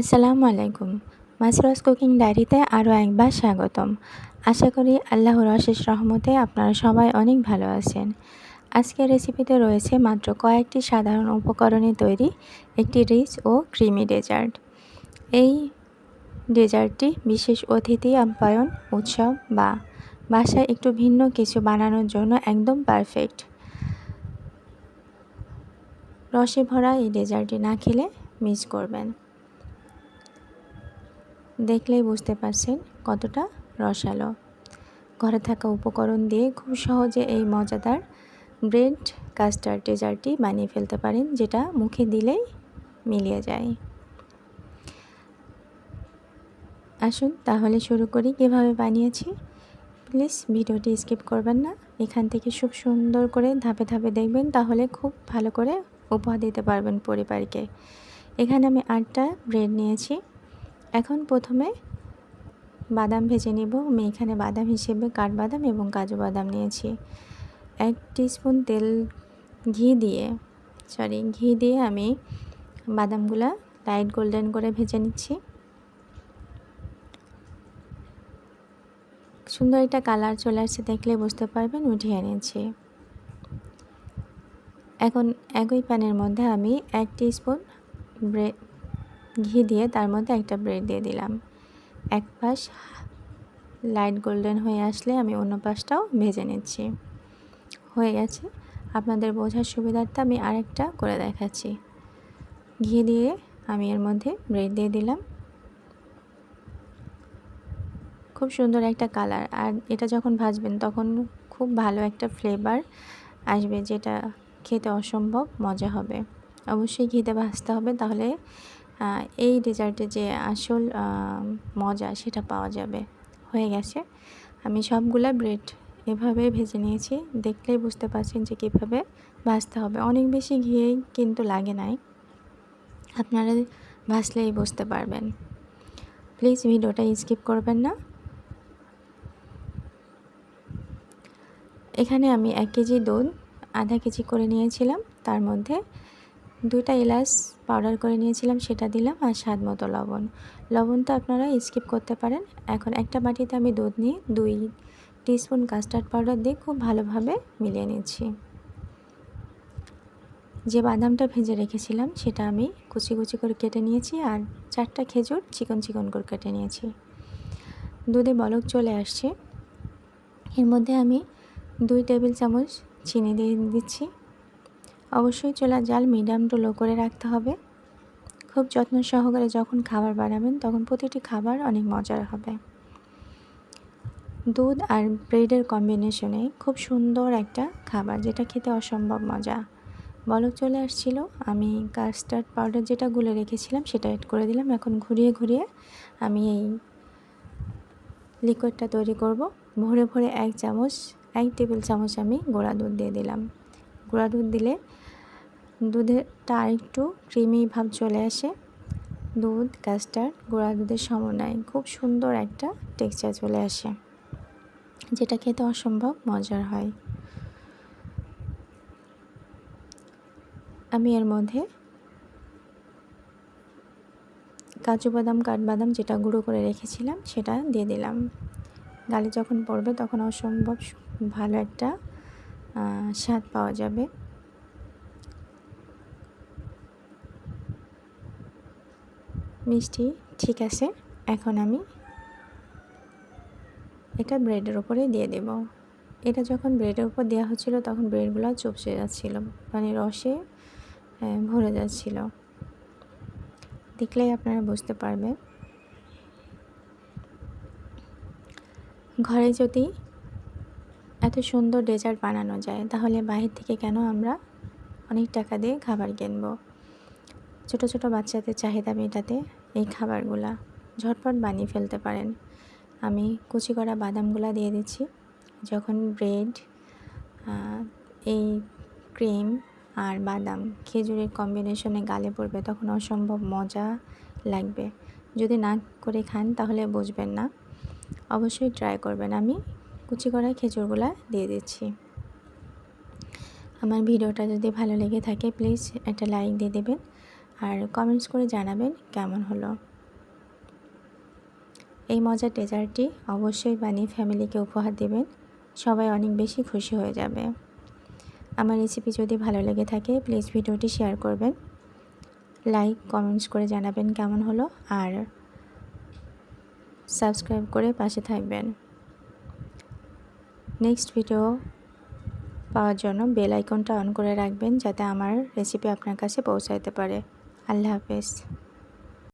আসসালামু আলাইকুম। মাসরস কুকিং ডায়েরিতে আরও একবার স্বাগতম। আশা করি আল্লাহর অশেষ রহমতে আপনারা সবাই অনেক ভালো আছেন। আজকের রেসিপিতে রয়েছে মাত্র কয়েকটি সাধারণ উপকরণে তৈরি একটি রিচ ও ক্রিমি ডেজার্ট। এই ডেজার্টটি বিশেষ অতিথি আপ্যায়ন, উৎসব বা বাসায় একটু ভিন্ন কিছু বানানোর জন্য একদম পারফেক্ট। রসে ভরা এই ডেজার্টটি না খেলে মিস করবেন। দেখলেই বুঝতে পারছেন কতটা রসালো। ঘরে থাকা উপকরণ দিয়ে খুব সহজে এই মজাদার ব্রেড কাস্টার্ড ডেজার্টটি বানিয়ে ফেলতে পারেন, যেটা মুখে দিলেই মিলিয়ে যায়। আসুন তাহলে শুরু করি কীভাবে বানিয়েছি। প্লিজ ভিডিওটি স্কিপ করবেন না, এখান থেকে খুব সুন্দর করে ধাপে ধাপে দেখবেন, তাহলে খুব ভালো করে উপহার দিতে পারবেন পরিবারকে। এখানে আমি আটটা ব্রেড নিয়েছি। এখন প্রথমে বাদাম ভেজে নেব। আমি এখানে বাদাম হিসেবে কাঠবাদাম এবং কাজু বাদাম নিয়েছি। এক স্পুন তেল ঘি দিয়ে সরি ঘি দিয়ে আমি বাদামগুলা লাইট গোল্ডেন করে ভেজে নিচ্ছি। সুন্দর একটা কালার চলে আসছে দেখলে বুঝতে পারবেন, উঠিয়ে নিয়েছি এখন একই প্যানের মধ্যে আমি এক স্পুন ঘি দিয়ে তার মধ্যে একটা ব্রেড দিয়ে দিলাম। এক পাশ লাইট গোল্ডেন হয়ে আসলে আমি অন্য পাশটাও ভেজে নিচ্ছি। হয়ে গেছে। আপনাদের বোঝার সুবিধার্থে আমি আরেকটা করে দেখাচ্ছি। ঘি দিয়ে আমি এর মধ্যে ব্রেড দিয়ে দিলাম। খুব সুন্দর একটা কালার। আর এটা যখন ভাজবেন তখন খুব ভালো একটা ফ্লেভার আসবে যেটা খেতে অসম্ভব মজা হবে। অবশ্যই ঘিতে ভাজতে হবে, তাহলে এই ডেজার্টে যে আসল মজা সেটা পাওয়া যাবে। হয়ে গেছে। আমি সবগুলা ব্রেড এভাবে ভেজে নিয়েছি। দেখলেই বুঝতে পারছেন যে কীভাবে ভাজতে হবে। অনেক বেশি ঘিয়েই কিন্তু লাগে নাই। আপনারা ভাজলেই বুঝতে পারবেন। প্লিজ ভিডিওটা স্কিপ করবেন না। এখানে আমি এক কেজি দুধ, আধা কেজি করে নিয়েছিলাম। তার মধ্যে দুইটা এলাচ পাউডার করে নিয়েছিলাম, সেটা দিলাম আর স্বাদ মতো লবণ। লবণ তো আপনারা স্কিপ করতে পারেন। এখন একটা বাটিতে আমি দুধ নিয়ে দুই টিস্পুন কাস্টার্ড পাউডার দিয়ে খুব ভালোভাবে মিলিয়ে নিচ্ছি। যে বাদামটা ভেজে রেখেছিলাম, সেটা আমি কুচি কুচি করে কেটে নিয়েছি আর চারটা খেজুর চিকন চিকন করে কেটে নিয়েছি। দুধে বলক চলে আসছে। এর মধ্যে আমি দুই টেবিল চামচ চিনি দিয়ে দিচ্ছি। অবশ্যই চুলার জাল মিডিয়াম টু লো করে রাখতে হবে। খুব যত্ন সহকারে যখন খাবার বানাবেন, তখন প্রতিটি খাবার অনেক মজার হবে। দুধ আর ব্রেডের কম্বিনেশনে খুব সুন্দর একটা খাবার, যেটা খেতে অসম্ভব মজা। বলক চলে আসছিল, আমি কাস্টার্ড পাউডার যেটা গুলে রেখেছিলাম সেটা অ্যাড করে দিলাম। এখন ঘুরিয়ে ঘুরিয়ে আমি এই লিকুইডটা তৈরি করব। ভরে ভরে এক চামচ, এক টেবিল চামচ আমি গোড়া দুধ দিয়ে দিলাম। গুঁড়া দুধ দিলে দুধেরটা আরেকটু ক্রিমি ভাব চলে আসে। দুধ, কাস্টার্ড গুঁড়া দুধের সমন্বয় খুব সুন্দর একটা টেক্সচার চলে আসে, যেটা খেতে অসম্ভব মজার হয়। আমি এর মধ্যে কাজু বাদাম, কাঠবাদাম যেটা গুঁড়ো করে রেখেছিলাম সেটা দিয়ে দিলাম। গালে যখন পড়বে তখন অসম্ভব ভালো একটা স্বাদ পাওয়া যাবে। মিষ্টি, ঠিক আছে, এখন আমি এটা ব্রেডের ওপরে দিয়ে দেব। এটা যখন ব্রেডের উপর দেওয়া হচ্ছিল, তখন ব্রেডগুলো চুপসে যাচ্ছিল মানে রসে ভরে যাচ্ছিল। দেখলেই আপনারা বুঝতে পারবেন। ঘরে যদি এত সুন্দর ডেজার্ট বানানো যায়, তাহলে বাহির থেকে কেন আমরা অনেক টাকা দিয়ে খাবার কিনব? ছোট ছোট বাচ্চাদের চাহিদা মেটাতে এই খাবারগুলা ঝটপট বানিয়ে ফেলতে পারেন। আমি কুচি করা বাদামগুলা দিয়ে দিচ্ছি, যখন ব্রেড এই ক্রিম আর বাদাম খেজুরের কম্বিনেশনে গালে পড়বে তখন অসম্ভব মজা লাগবে। যদি না করে খান তাহলে বুঝবেন না। অবশ্যই ট্রাই করবেন। আমি কুচি করা খেজুরগুলা দিয়ে দিচ্ছি। আমার ভিডিওটা যদি ভালো লেগে থাকে প্লিজ একটা লাইক দিয়ে দেবেন আর কমেন্টস করে জানাবেন কেমন হলো। এই মজার ডেজার্টটি অবশ্যই বানিয়ে ফ্যামিলিকে উপহার দেবেন, সবাই অনেক বেশি খুশি হয়ে যাবে। আমার রেসিপি যদি ভালো লেগে থাকে প্লিজ ভিডিওটি শেয়ার করবেন লাইক কমেন্টস করে জানাবেন কেমন হলো আর সাবস্ক্রাইব করে পাশে থাকবেন। নেক্সট ভিডিও পাওয়ার জন্য বেল আইকনটা অন করে রাখবেন যাতে আমার রেসিপি আপনার কাছে পৌঁছাতে পারে। আল্লাহ হাফেজ।